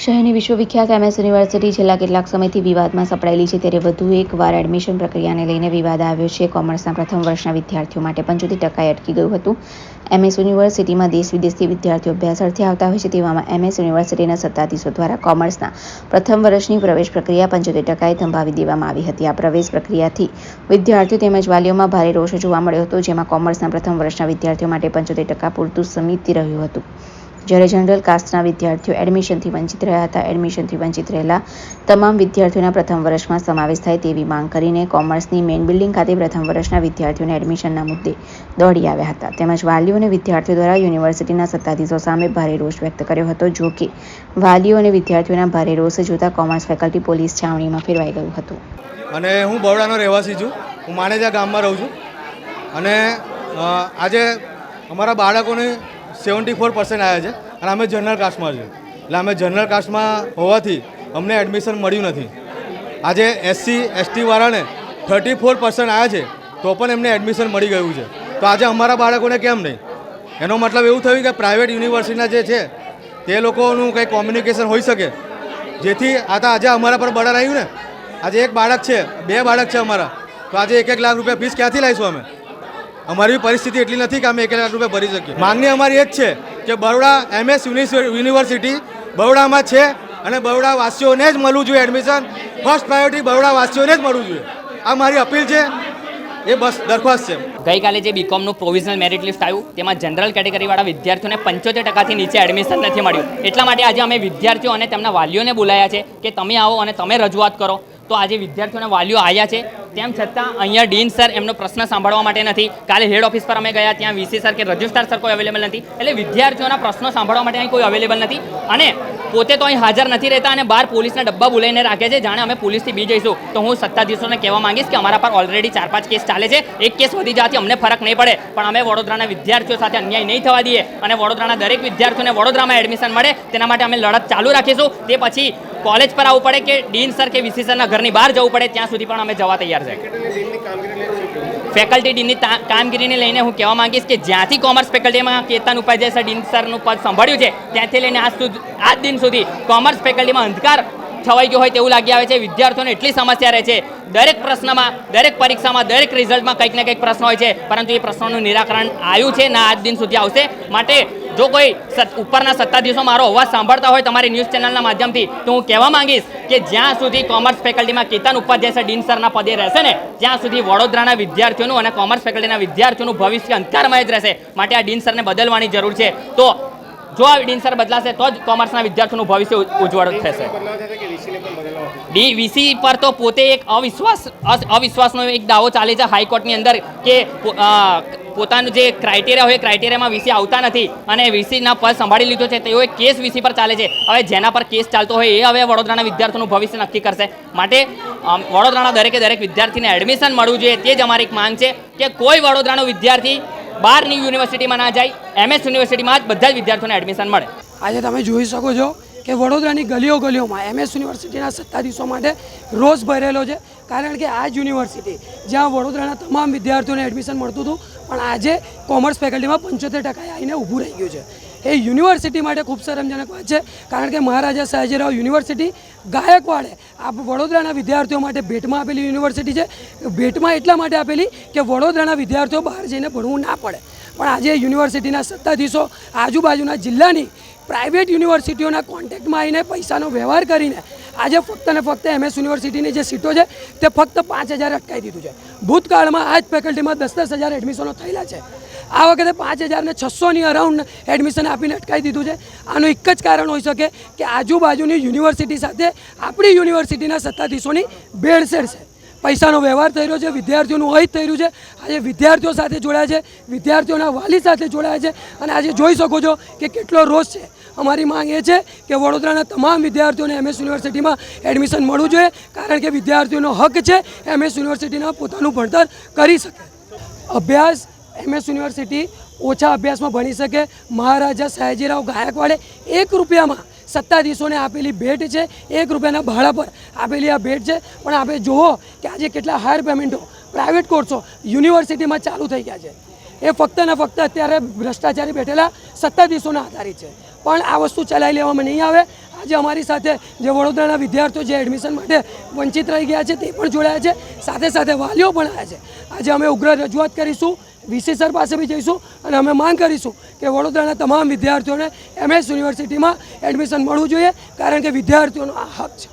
શહેરની વિશ્વવિખ્યાત MS university છેલ્લા કેટલાક સમયથી વિવાદમાં સપડાયેલી છે, ત્યારે વધુ એકવાર એડમિશન પ્રક્રિયાને લઈને વિવાદ આવ્યો છે. કોમર્સના પ્રથમ વર્ષના વિદ્યાર્થીઓ માટે પંચોતેર ટકાએ અટકી ગયું હતું. એમએસ યુનિવર્સિટીમાં દેશ વિદેશથી વિદ્યાર્થીઓ અભ્યાસ અર્થે આવતા હોય છે, તેવામાં એમએસ યુનિવર્સિટીના સત્તાધીશો દ્વારા કોમર્સના પ્રથમ વર્ષની પ્રવેશ પ્રક્રિયા પંચોતેર ટકાએ થંભાવી દેવામાં આવી હતી. આ પ્રવેશ પ્રક્રિયાથી વિદ્યાર્થીઓ તેમજ વાલીઓમાં ભારે રોષ જોવા મળ્યો હતો, જેમાં કોમર્સના પ્રથમ વર્ષના વિદ્યાર્થીઓ માટે પંચોતેર ટકા પૂરતું સમિતિ રહ્યું હતું. જ્યારે જનરલ કાસ્ટના વિદ્યાર્થીઓ એડમિશનથી વંચિત રહ્યા હતા, એડમિશનથી વંચિત રહેલા તમામ વિદ્યાર્થીઓના પ્રથમ વર્ષમાં સમાવેશ થાય તેવી માંગ કરીને કોમર્સની મેઇન બિલ્ડિંગ ખાતે પ્રથમ વર્ષના વિદ્યાર્થીઓને એડમિશનના મુદ્દે દોડી આવ્યા હતા. તેમજ વાલીઓ અને વિદ્યાર્થીઓ દ્વારા યુનિવર્સિટીના સત્તાધીશો સામે ભારે રોષ વ્યક્ત કર્યો હતો, જો કે વાલીઓ અને વિદ્યાર્થીઓના ભારે રોષ જોતા કોમર્સ ફેકલ્ટી પોલીસ છાવણીમાં ફેરવાઈ ગયું હતું. અને હું બરોડાનો રહેવાસી છું. હું માણેજા ગામમાં રહું છું. અને આજે અમારા બાળકોને સેવન્ટી ફોર પર્સન્ટ આવ્યા છે. અને અમે જનરલ કાસ્ટમાં છીએ. એટલે અમે જનરલ કાસ્ટમાં હોવાથી અમને એડમિશન મળ્યું નથી. આજે એસસી એસટીવાળાને થર્ટી ફોર પર્સન્ટ આવ્યા છે, તો પણ એમને એડમિશન મળી ગયું છે. તો આજે અમારા બાળકોને કેમ નહીં? એનો મતલબ એવું થયું કે પ્રાઇવેટ યુનિવર્સિટીના જે છે, તે લોકોનું કંઈ કોમ્યુનિકેશન હોઈ શકે? જેથી આ તો આજે અમારા પર બળર આવ્યું ને. આજે એક બાળક છે, બે બાળક છે અમારા. તો આજે એક એક લાખ રૂપિયા ફીસ ક્યાંથી લાવીશું અમે? અમારી પરિસ્થિતિ એટલી નથી કે અમે એક લાખ રૂપિયા ભરી શકીએ. માંગણી અમારી એ જ છે કે બરોડા એમએસ યુનિવર્સિટી બરોડામાં છે અને બરોડા વાસીઓને જ મળવું જોઈએ એડમિશન. ફર્સ્ટ પ્રાયોરિટી બરોડા વાસીઓને જ મળવું જોઈએ. આ મારી અપીલ છે. એ બસ, દરખાસ્ત છે. ગઈકાલે જે બીકોમનું પ્રોવિઝનલ મેરિટ લિસ્ટ આવ્યું, તેમાં જનરલ કેટેગરીવાળા વિદ્યાર્થીઓને પંચોતેર ટકાથી નીચે એડમિશન નથી મળ્યું. એટલા માટે આજે અમે વિદ્યાર્થીઓ અને તેમના વાલીઓને બોલાયા છે કે તમે આવો અને તમે રજૂઆત કરો. તો આજે વિદ્યાર્થીઓને વાલીઓ આવ્યા છે. તેમ છતાં અહીંયા ડીન સર એમનો પ્રશ્ન સાંભળવા માટે નથી. કાલે હેડ ઓફિસ પર અમે ગયા, ત્યાં વીસી સર કે રજિસ્ટ્રાર સર કોઈ અવેલેબલ નથી. એટલે વિદ્યાર્થીઓના પ્રશ્નો સાંભળવા માટે અહીં કોઈ અવેલેબલ નથી. અને પોતે તો અહીં હાજર નથી રહેતા અને બહાર પોલીસના ડબ્બા બોલાવીને રાખે છે. જાણે અમે પોલીસથી બી જઈશું. તો હું સત્તાધીશોને કહેવા માંગીશ કે અમારા પર ઓલરેડી ચાર પાંચ કેસ ચાલે છે. એક કેસ વધી જવાથી અમને ફરક નહીં પડે. પણ અમે વડોદરાના વિદ્યાર્થીઓ સાથે અન્યાય નહીં થવા દઈએ અને વડોદરાના દરેક વિદ્યાર્થીઓને વડોદરામાં એડમિશન મળે. તેના માટે અમે લડત ચાલુ રાખીશું. તે પછી કોલેજ પર આવવું પડે કે ડીન સર કે વીસી સરના ઘરની બહાર જવું પડે, ત્યાં સુધી પણ અમે જવા તૈયાર છે. ફેકલ્ટી ડીનની કામગીરીને લઈને હું કહેવા માંગીશ કે જ્યાંથી કોમર્સ ફેકલ્ટીમાં કેતન ઉપાધ્યાય સર, ડીન સરનું પદ સંભાળ્યું છે, ત્યાંથી લઈને આજ સુધી, આજ દિન સુધી કોમર્સ ફેકલ્ટીમાં અંધકાર છવાઈ ગયો હોય તેવું લાગી આવે છે. વિદ્યાર્થીઓને એટલી સમસ્યા રહે છે. દરેક પ્રશ્નમાં, દરેક પરીક્ષામાં, દરેક રિઝલ્ટમાં કંઈક ને કંઈક પ્રશ્ન હોય છે. પરંતુ એ પ્રશ્નોનું નિરાકરણ આવ્યું છે ના આજ દિન સુધી આવશે. માટે જો કોઈ ઉપરના સત્તાધીશો મારો અવાજ સાંભળતા હોય તમારી ન્યૂઝ ચેનલના માધ્યમથી, તો હું કહેવા માંગીશ કે જ્યાં સુધી કોમર્સ ફેકલ્ટીમાં કેતન ઉપાધ્યાય સર ડીન સરના પદે રહેશે ને ત્યાં સુધી વડોદરાના વિદ્યાર્થીઓનું અને કોમર્સ ફેકલ્ટીના વિદ્યાર્થીઓનું ભવિષ્ય અંધકારમય જ રહેશે, માટે આ ડીન સરને બદલવાની જરૂર છે. તો જો આ ડિન્સર બદલાશે, તો જ કોમર્સના વિદ્યાર્થીઓનું ભવિષ્ય ઉજ્જવળ થશે. ડી વીસી પર તો પોતે એક અવિશ્વાસ અવિશ્વાસનો એક દાવો ચાલે છે હાઈકોર્ટની અંદર કે પોતાનું જે ક્રાઇટેરિયા હોય ક્રાઇટેરિયામાં વીસી આવતા નથી અને વીસીના પદ સંભાળી લીધો છે તેઓ કેસ વીસી પર ચાલે છે. હવે જેના પર કેસ ચાલતો હોય એ હવે વડોદરાના વિદ્યાર્થીઓનું ભવિષ્ય નક્કી કરશે. માટે વડોદરાના દરેકે દરેક વિદ્યાર્થીને એડમિશન મળવું જોઈએ, તે જ અમારી એક માંગ છે કે કોઈ વડોદરાનો વિદ્યાર્થી બહારની યુનિવર્સિટીમાં ના જાય, એમએસ યુનિવર્સિટીમાં જ બધા જ વિદ્યાર્થીઓને એડમિશન મળે. આજે તમે જોઈ શકો છો કે વડોદરાની ગલીઓ ગલીઓમાં એમએસ યુનિવર્સિટીના સત્તાધીશો માટે રોષ ભરેલો છે. કારણ કે આ જ યુનિવર્સિટી જ્યાં વડોદરાના તમામ વિદ્યાર્થીઓને એડમિશન મળતું હતું, પણ આજે કોમર્સ ફેકલ્ટીમાં પંચોતેર ટકાએ આવીને ઊભું રહી ગયું છે. એ યુનિવર્સિટી માટે ખૂબ શરમજનક વાત છે. કારણ કે મહારાજા સયાજીરાવ યુનિવર્સિટી ગાયકવાડે આ વડોદરાના વિદ્યાર્થીઓ માટે ભેટમાં આપેલી યુનિવર્સિટી છે. ભેટમાં એટલા માટે આપેલી કે વડોદરાના વિદ્યાર્થીઓ બહાર જઈને ભણવું ના પડે. પણ આજે યુનિવર્સિટીના સત્તાધીશો આજુબાજુના જિલ્લાની પ્રાઇવેટ યુનિવર્સિટીઓના કોન્ટેક્ટમાં આવીને પૈસાનો વ્યવહાર કરીને આજે ફક્ત ને ફક્ત એમએસ યુનિવર્સિટીની જે સીટો છે તે ફક્ત પાંચ હજાર અટકાવી દીધું છે. ભૂતકાળમાં આ જ ફેકલ્ટીમાં દસ દસ હજાર એડમિશનો થયેલા છે. આ વખતે પાંચ હજારને છસોની અરાઉન્ડ એડમિશન આપીને અટકાવી દીધું છે. આનું એક જ કારણ હોઈ શકે કે આજુબાજુની યુનિવર્સિટી સાથે આપણી યુનિવર્સિટીના સત્તાધીશોની ભેળસેળ છે. પૈસાનો વ્યવહાર થઈ રહ્યો છે, વિદ્યાર્થીઓનું અહિત થઈ રહ્યું છે. આજે વિદ્યાર્થીઓ સાથે જોડાયા છે, વિદ્યાર્થીઓના વાલી સાથે જોડાયા છે. અને આજે જોઈ શકો છો કે કેટલો રોષ છે. અમારી માંગ એ છે કે વડોદરાના તમામ વિદ્યાર્થીઓને એમએસ યુનિવર્સિટીમાં એડમિશન મળવું જોઈએ, કારણ કે વિદ્યાર્થીઓનો હક છે એમએસ યુનિવર્સિટીના પોતાનું ભણતર કરી શકે. અભ્યાસ એમએસ યુનિવર્સિટી ઓછા અભ્યાસમાં ભણી શકે. મહારાજા સયાજીરાવ ગાયકવાડે એક રૂપિયામાં સત્તાધીશોને આપેલી ભેટ છે, એક રૂપિયાના ભાડા પર આપેલી આ ભેટ છે. પણ આપણે જુઓ કે આજે કેટલા હાયર પેમેન્ટો પ્રાઇવેટ કોર્સો યુનિવર્સિટીમાં ચાલુ થઈ ગયા છે. એ ફક્ત ને ફક્ત અત્યારે ભ્રષ્ટાચારી બેઠેલા સત્તાધીશોના આધારિત છે. પણ આ વસ્તુ ચલાવી લેવામાં નહીં આવે. આજે અમારી સાથે જે વડોદરાના વિદ્યાર્થીઓ જે એડમિશન માટે વંચિત રહી ગયા છે, તે પણ જોડાયા છે. સાથે સાથે વાલીઓ પણ આવ્યા છે. આજે અમે ઉગ્ર રજૂઆત કરીશું. વીસી સર પાસે બી જઈશું અને અમે માંગ કરીશું કે વડોદરાના તમામ વિદ્યાર્થીઓને એમએસ યુનિવર્સિટીમાં એડમિશન મળવું જોઈએ, કારણ કે વિદ્યાર્થીઓનો આ હક છે.